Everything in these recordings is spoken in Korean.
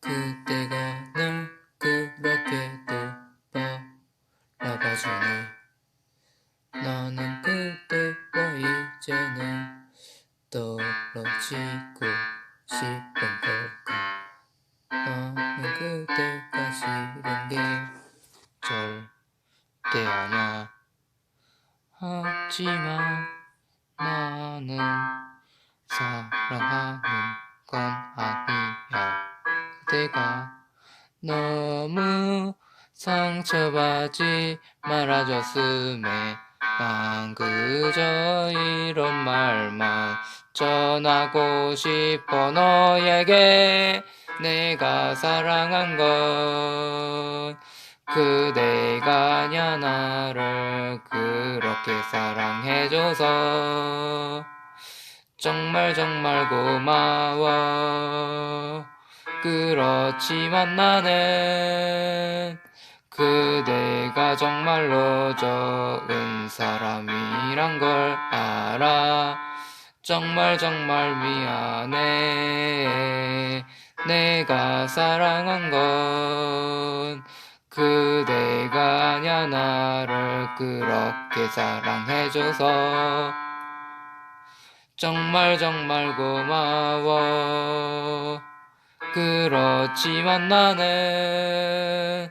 그대가 날 그렇게도 바라봐주네. 나는 그대와 이제는 떨어지고 싶은 걸까? 나는 그대가 싫은 게 절대 아냐 하지만 나는 사랑하는 건 아니야 그대가 너무 상처받지 말아줬음에 난 그저 이런 말만 전하고 싶어 너에게 내가 사랑한 건 그대가 아냐 나를 그렇게 사랑해줘서 정말 정말 고마워 그렇지만 나는 그대가 정말로 좋은 사람이란 걸 알아. 정말 정말 미안해. 내가 사랑한 건 그대가 아냐 나를 그렇게 사랑해줘서 정말 정말 고마워 그렇지만 나는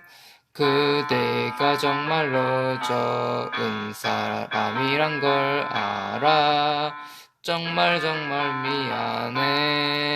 그대가 정말로 좋은 사람이란 걸 알아. 정말 정말 미안해